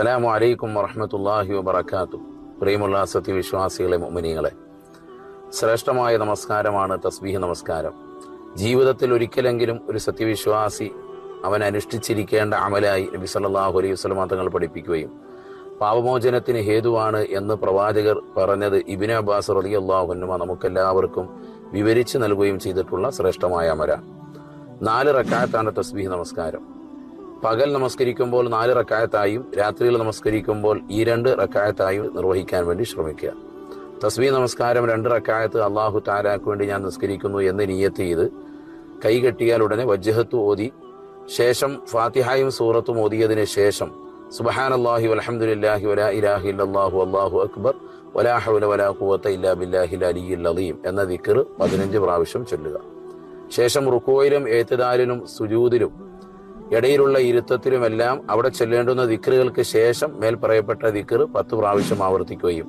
അസ്സലാമു അലൈക്കും വറഹമത്തല്ലാഹി വബർക്കാത്തു പ്രിയമുള്ള സത്യവിശ്വാസികളെ മുമിനികളെ ശ്രേഷ്ഠമായ നമസ്കാരമാണ് തസ്ബീഹ് നമസ്കാരം. ജീവിതത്തിൽ ഒരിക്കലെങ്കിലും ഒരു സത്യവിശ്വാസി അവൻ അനുഷ്ഠിച്ചിരിക്കേണ്ട അമലായി നബി സല്ലാഹു അലൈഹി വസല്ലമ തങ്ങൾ പഠിപ്പിക്കുകയും പാപമോചനത്തിന് ഹേതുവാണ് എന്ന് പ്രവാചകർ പറഞ്ഞത് ഇബിന് അബ്ബാസ് റളിയല്ലാഹു അൻഹുമ നമുക്കെല്ലാവർക്കും വിവരിച്ചു നൽകുകയും ചെയ്തിട്ടുള്ള ശ്രേഷ്ഠമായ അമല നാല് റക്കാത്താണ് തസ്ബീഹ് നമസ്കാരം. പകൽ നമസ്കരിക്കുമ്പോൾ നാല് റക്കായത്തായും രാത്രിയിൽ നമസ്കരിക്കുമ്പോൾ ഈ രണ്ട് റക്കായത്തായും നിർവഹിക്കാൻ വേണ്ടി ശ്രമിക്കുക. തസ്ബീ നമസ്കാരം രണ്ട് റക്കായത്ത് അള്ളാഹു താലാക്ക് വേണ്ടി ഞാൻ നിസ്കരിക്കുന്നു എന്ന് നിയത്ത് ചെയ്ത് കൈ കെട്ടിയാൽ ഉടനെ വജ്ജഹത്ത് ഓതി ശേഷം ഫാത്തിഹായും സൂറത്തും ഓതിയതിനു ശേഷം സുബഹാൻ അള്ളാഹി വലഹമുല്ലാഹി വല ഇലാഹി ഇല്ലല്ലാഹു അള്ളാഹു അക്ബർ വലാ ഹൗല വലാ ഇല്ലാ ബില്ലാഹിൽ അലിയിൽ അലീം എന്ന ദിക്ർ പതിനഞ്ച് പ്രാവശ്യം ചൊല്ലുക. ശേഷം റുക്കോയിലും ഏത്തുദാലിലും സുജൂദിലും ഇടയിലുള്ള ഇരുത്തത്തിലുമെല്ലാം അവിടെ ചെല്ലേണ്ടുന്ന ദിക്കറുകൾക്ക് ശേഷം മേൽ പറയപ്പെട്ട ദിക്കർ പത്ത് പ്രാവശ്യം ആവർത്തിക്കുകയും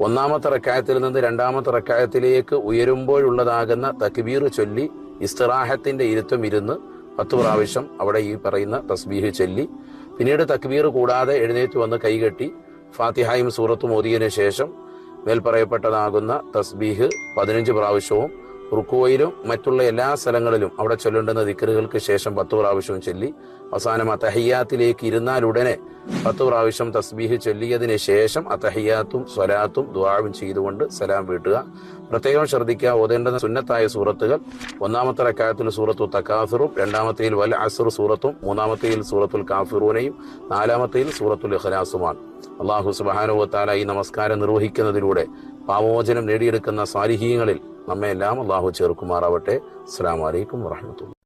ഒന്നാമത്തെ റക്കായത്തിൽ നിന്ന് രണ്ടാമത്തെ റക്കായത്തിലേക്ക് ഉയരുമ്പോഴുള്ളതാകുന്ന തക്ബീർ ചൊല്ലി ഇസ്തിറാഹത്തിന്റെ ഇരുത്തം ഇരുന്ന് പത്ത് പ്രാവശ്യം അവിടെ ഈ പറയുന്ന തസ്ബീഹ് ചൊല്ലി. പിന്നീട് തക്ബീർ കൂടാതെ എഴുന്നേറ്റ് വന്ന് കൈകെട്ടി ഫാത്തിഹായും സൂറത്തും ഓതിയതിനു ശേഷം മേൽ പറയപ്പെട്ടതാകുന്ന തസ്ബീഹ് പതിനഞ്ച് പ്രാവശ്യവും റുക്കോയിലും മറ്റുള്ള എല്ലാ സ്ഥലങ്ങളിലും അവിടെ ചൊല്ലേണ്ടുന്ന ദിക്കറുകൾക്ക് ശേഷം പത്ത് പ്രാവശ്യവും ചൊല്ലി. അവസാനം അത്തഹിയാത്തിലേക്ക് ഇരുന്നാൽ ഉടനെ പത്ത് പ്രാവശ്യം തസ്ബീഹ് ചൊല്ലിയതിന് ശേഷം അത്തഹിയാത്തും സ്വലാത്തും ദുആവും ചെയ്തുകൊണ്ട് സലാം വീട്ടുക. പ്രത്യേകം ശ്രദ്ധിക്കുക ഓതേണ്ടുന്ന സുന്നത്തായ സൂറത്തുകൾ. ഒന്നാമത്തെ റക്കായത്തിൽ സൂറത്തു തക്കാഫിറും രണ്ടാമത്തേയിൽ വൽ അസുർ സൂറത്തും മൂന്നാമത്തേയിൽ സൂറത്തുൽ കാഫിറൂനയും നാലാമത്തേയിൽ സൂറത്തുൽ ഇഖ്ലാസുമാണ്. അള്ളാഹു സുബാനുവത്താല ഈ നമസ്കാരം നിർവഹിക്കുന്നതിലൂടെ പാമോചനം നേടിയെടുക്കുന്ന സാലിഹീങ്ങളിൽ നമ്മെ എല്ലാം അള്ളാഹു ചേർക്കുമാറാവട്ടെ. അസ്സാം വലൈക്കും വാഹമത്തുള്ള